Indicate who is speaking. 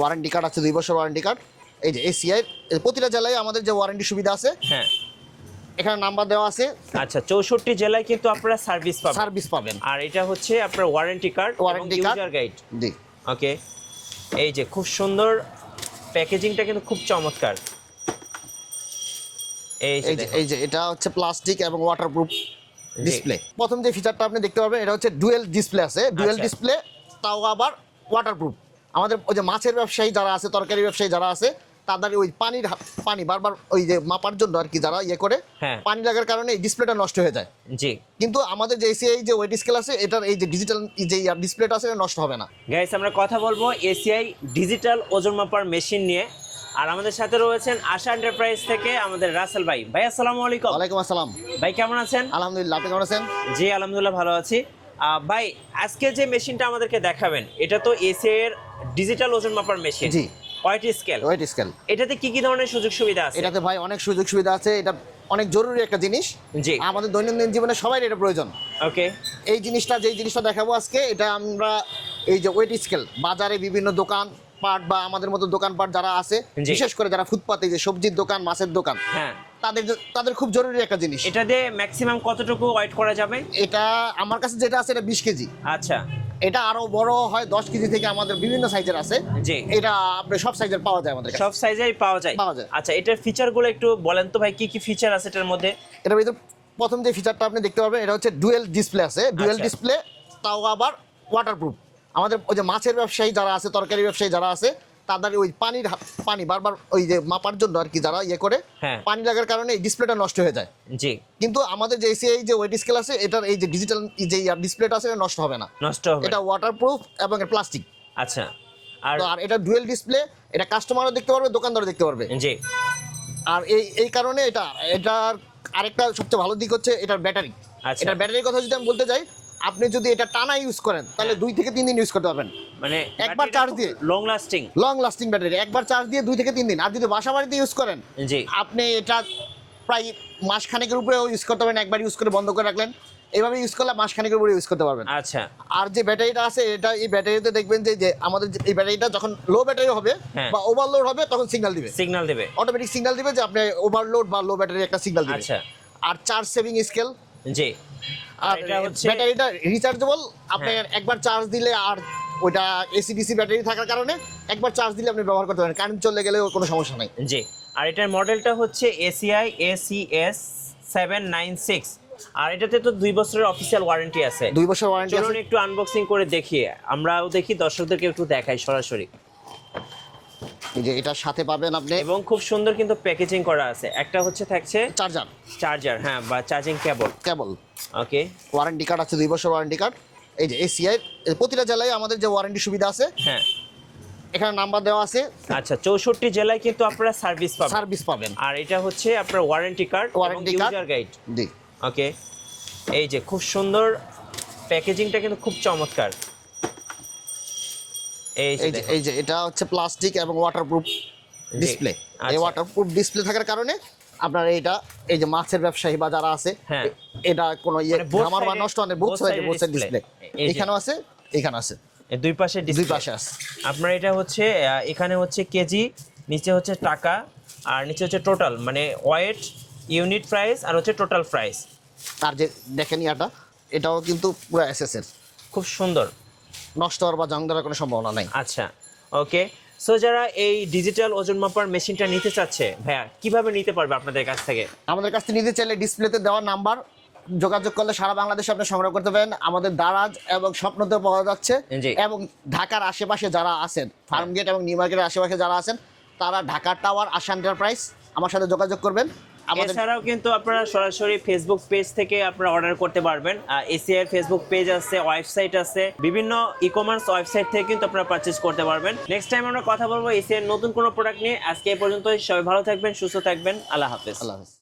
Speaker 1: Warranty card আছে দুই বছর ওয়ারেন্টি কার্ড এই যে এসিআই প্রতিটা জেলায় আমাদের যে ওয়ারেন্টি সুবিধা আছে
Speaker 2: হ্যাঁ।
Speaker 1: এখানে নাম্বার দেওয়া আছে।
Speaker 2: আচ্ছা চৌষট্টি জেলায় কিন্তু আপনারা সার্ভিস পাবেন।
Speaker 1: সার্ভিস পাবেন।
Speaker 2: আর এটা হচ্ছে আপনার warranty card
Speaker 1: warranty.
Speaker 2: User guide
Speaker 1: জি।
Speaker 2: ওকে এই যে খুব সুন্দর প্যাকেজিংটা কিন্তু খুব চমৎকার। এই যে
Speaker 1: এই যে এটা হচ্ছে প্লাস্টিক এবং ওয়াটারপ্রুফ ডিসপ্লে প্রথম যে ফিচারটা আপনি দেখতে পারবেন এটা হচ্ছে ডুয়েল ডিসপ্লে আছে। ডুয়েল
Speaker 2: আচ্ছা।
Speaker 1: ডিসপ্লে তাও আবার ওয়াটারপ্রুফ আমাদের ওই যে মাছের ব্যবসায়ী যারা আছে তরকারি ব্যবসায়ী যারা আছে তাদের ওই পানির পানি বারবার ওই যে মাপার জন্য আর কি যারা ইয়ে করে
Speaker 2: হ্যাঁ।
Speaker 1: পানি লাগার কারণে এই ডিসপ্লেটা নষ্ট হয়ে যায়।
Speaker 2: জি।
Speaker 1: কিন্তু আমাদের যে এসিআই যে ওয়েট স্কেল আছে এটার এই যে ডিজিটাল যে ডিসপ্লেটা আছে এটা নষ্ট হবে না।
Speaker 2: গাইস আমরা কথা বলব এসিআই ডিজিটাল ওজন মাপার মেশিন নিয়ে। আর আমাদের সাথে রয়েছেন আশা এন্টারপ্রাইজ থেকে আমাদের রাসেল ভাই। ভাই আসসালামু আলাইকুম।
Speaker 1: ওয়ালাইকুম আসসালাম।
Speaker 2: ভাই কেমন আছেন?
Speaker 1: আলহামদুলিল্লাহ আপনি কেমন আছেন?
Speaker 2: জি আলহামদুলিল্লাহ ভালো আছি। ভাই আজকে যে মেশিনটা আমাদেরকে দেখাবেন এটা তো এসের এর ডিজিটাল ওজন মাপার মেশিন।
Speaker 1: জি।
Speaker 2: ওয়েট স্কেল
Speaker 1: ওয়েট স্কেল
Speaker 2: এটাতে কি কি ধরনের সুযোগ সুবিধা আছে?
Speaker 1: এটাতে ভাই অনেক সুযোগ সুবিধা আছে। এটা অনেক জরুরি একটা জিনিস।
Speaker 2: জি।
Speaker 1: আমাদের দৈনন্দিন জীবনে সবাই এটা প্রয়োজন।
Speaker 2: ওকে
Speaker 1: এই জিনিসটা যে জিনিসটা দেখাবো আজকে এটা আমরা এই যে ওয়েট স্কেল বাজারে বিভিন্ন দোকান পাট বা আমাদের মতো দোকানপাট যারা আছে বিশেষ করে যারা ফুটপাতে যে সবজির দোকান মাছের দোকান
Speaker 2: হ্যাঁ।
Speaker 1: তাদের তাদের খুব জরুরি একটা জিনিস।
Speaker 2: এটা দিয়ে ম্যাক্সিমাম কতটুকু ওয়েট করা যাবে?
Speaker 1: এটা আমার কাছে যেটা আছে এটা বিশ কেজি।
Speaker 2: আচ্ছা।
Speaker 1: এটা আরও বড় হয় দশ কেজি থেকে আমাদের বিভিন্ন সাইজের আছে।
Speaker 2: জি।
Speaker 1: এটা আপনি সব সাইজের পাওয়া যায় আমাদের কাছে।
Speaker 2: সব সাইজেই পাওয়া যায়।
Speaker 1: পাওয়া যায়।
Speaker 2: আচ্ছা এটার ফিচারগুলো একটু বলেন তো ভাই কি কি ফিচার আছে এটার মধ্যে?
Speaker 1: এটার ভিতরে প্রথম যে ফিচারটা আপনি দেখতে পাবেন এটা হচ্ছে ডুয়েল ডিসপ্লে আছে। ডুয়েল
Speaker 2: আচ্ছা।
Speaker 1: ডিসপ্লে তাও আবার ওয়াটারপ্রুফ আমাদের ওই যে মাছের ব্যবসায়ী যারা আছে তরকারি ব্যবসায়ী যারা আছে তাদের ওই পানির পানি বারবার ওই যে মাপার জন্য আর কি যারা ইয়ে করে
Speaker 2: হ্যাঁ।
Speaker 1: পানি লাগার কারণে এই ডিসপ্লেটা নষ্ট হয়ে যায়।
Speaker 2: জি।
Speaker 1: কিন্তু আমাদের যে এসিআই যে ওয়েট স্কেল আছে এটার এই যে ডিজিটাল যে ডিসপ্লেটা আছে এটা নষ্ট হবে না।
Speaker 2: নষ্ট হবে।
Speaker 1: এটা ওয়াটারপ্রুফ এবং প্লাস্টিক
Speaker 2: আচ্ছা। আর
Speaker 1: আর এটা ডুয়েল ডিসপ্লে এটা কাস্টমারও দেখতে পারবে দোকানদারও দেখতে পারবে।
Speaker 2: জি।
Speaker 1: আর এই এই কারণে এটা এটার আরেকটা সবচেয়ে ভালো দিক হচ্ছে এটার ব্যাটারি।
Speaker 2: আচ্ছা।
Speaker 1: এটার ব্যাটারির কথা যদি আমি বলতে যাই আপনি যদি এটা টানা ইউজ করেন তাহলে দুই থেকে তিন দিন ইউজ করতে পারবেন।
Speaker 2: মানে
Speaker 1: একবার charge দিয়ে?
Speaker 2: Long lasting
Speaker 1: long lasting battery একবার চার্জ দিয়ে দুই থেকে তিন দিন। আর যদি বাসা বাড়িতে ইউজ করেন
Speaker 2: জি।
Speaker 1: আপনি এটা প্রায় মাসখানেকের উপরেও ইউজ করতে পারবেন। একবার ইউজ করে বন্ধ করে রাখলেন। এইভাবে ইউজ করলে মাসখানেকের উপরে ইউজ করতে পারবেন।
Speaker 2: আচ্ছা।
Speaker 1: আর যে ব্যাটারিটা আছে এটা এই ব্যাটারিতে দেখবেন যে যে আমাদের এই ব্যাটারিটা যখন লো ব্যাটারি হবে
Speaker 2: হ্যাঁ।
Speaker 1: বা ওভারলোড হবে তখন সিগন্যাল দিবে।
Speaker 2: সিগন্যাল দেবে।
Speaker 1: অটোমেটিক সিগন্যাল দিবে যে আপনি ওভারলোড বা লো ব্যাটারি একটা সিগন্যাল দিবে।
Speaker 2: আচ্ছা।
Speaker 1: আর চার্জ সেভিং স্কেল
Speaker 2: জি।
Speaker 1: আর
Speaker 2: এটা হচ্ছে
Speaker 1: ব্যাটারিটা রিচার্জেবল আপনি
Speaker 2: হ্যাঁ।
Speaker 1: একবার চার্জ দিলে আর ওইটা ব্যাটারি থাকার কারণে একবার চার্জ দিলে আপনি ব্যবহার করতে পারেন কারেন্ট চলে গেলেও কোনো সমস্যা নাই।
Speaker 2: জি। আর এটার মডেলটা হচ্ছে ACI ACS seven nine six আর এটাতে তো দুই বছরের অফিসিয়াল ওয়ারেন্টি আছে।
Speaker 1: দুই বছর ওয়ারেন্টি
Speaker 2: চলুন একটু আনবক্সিং করে দেখি আমরাও দেখি দর্শকদেরকে একটু দেখাই সরাসরি।
Speaker 1: এই যে এটার সাথে পাবেন আপনি
Speaker 2: এবং খুব সুন্দর কিন্তু প্যাকেজিং করা আছে। একটা হচ্ছে থাকছে
Speaker 1: চার্জার।
Speaker 2: চার্জার হ্যাঁ বা charging cable
Speaker 1: cable
Speaker 2: okay
Speaker 1: warranty card আছে দুই বছর ওয়ারেন্টি কার্ড এই যে এসিআই প্রতিটা জেলায় আমাদের যে ওয়ারেন্টি সুবিধা আছে
Speaker 2: হ্যাঁ।
Speaker 1: এখানে নাম্বার দেওয়া আছে।
Speaker 2: আচ্ছা চৌষট্টি জেলায় কিন্তু আপনারা সার্ভিস পাবেন।
Speaker 1: সার্ভিস পাবেন।
Speaker 2: আর এটা হচ্ছে আপনার warranty card
Speaker 1: card।
Speaker 2: User guide
Speaker 1: জি।
Speaker 2: ওকে এই যে খুব সুন্দর প্যাকেজিংটা কিন্তু খুব চমৎকার। এই যে
Speaker 1: এটা হচ্ছে প্লাস্টিক এবং ওয়াটারপ্রুফ ডিসপ্লে এই
Speaker 2: আচ্ছা।
Speaker 1: ওয়াটারপ্রুফ ডিসপ্লে থাকার কারণে আপনার এইটা এই যে মাছের ব্যবসায়ী বা যারা আছে
Speaker 2: হ্যাঁ।
Speaker 1: এটা কোনো ইয়ে
Speaker 2: মানে
Speaker 1: আমার বা নষ্ট হয় বোথ সাইডে বোথ সাইড ডিসপ্লে এখানেও আছে এখানে আছে।
Speaker 2: দুই পাশে
Speaker 1: দুই পাশে আছে।
Speaker 2: আপনার এটা হচ্ছে এখানে হচ্ছে কেজি নিচে হচ্ছে টাকা আর নিচে হচ্ছে টোটাল মানে ওয়েট ইউনিট প্রাইস আর হচ্ছে টোটাল প্রাইস
Speaker 1: আর যে দেখেন ইয়াটা এটাও কিন্তু পুরো এসএসএর
Speaker 2: খুব সুন্দর।
Speaker 1: নষ্ট হওয়ার বা জং ধরার কোনো সম্ভাবনা নাই।
Speaker 2: আচ্ছা ওকে। সো যারা এই ডিজিটাল ওজন মাপার মেশিনটা নিতে চাচ্ছে ভাইয়া কীভাবে নিতে পারবে আপনাদের কাছ থেকে?
Speaker 1: আমাদের কাছ থেকে নিতে চাইলে ডিসপ্লেতে দেওয়া নাম্বার যোগাযোগ করলে সারা বাংলাদেশে আপনি সংগ্রহ করতে পারেন। আমাদের দারাজ এবং স্বপ্নতে পাওয়া যাচ্ছে। এবং ঢাকার আশেপাশে যারা আছেন ফার্ম গেট এবং নিউ মার্কেটের আশেপাশে যারা আছেন তারা ঢাকার টাওয়ার আশা এন্টারপ্রাইজ আমার সাথে যোগাযোগ করবেন। আমাদের
Speaker 2: এছাড়াও কিন্তু আপনারা সরাসরি ফেসবুক পেজ থেকে আপনারা অর্ডার করতে পারবেন। এসিআই ফেসবুক পেজ আছে ওয়েবসাইট আছে বিভিন্ন ই কমার্স ওয়েবসাইট থেকে কিন্তু আপনারা পারচেজ করতে পারবেন। নেক্সট টাইম আমরা কথা বলব এসিআই নতুন কোনো প্রোডাক্ট নিয়ে। আজকে এই পর্যন্ত সবাই ভালো থাকবেন সুস্থ থাকবেন। আল্লাহ হাফেজ।
Speaker 1: আল্লাহ হাফেজ।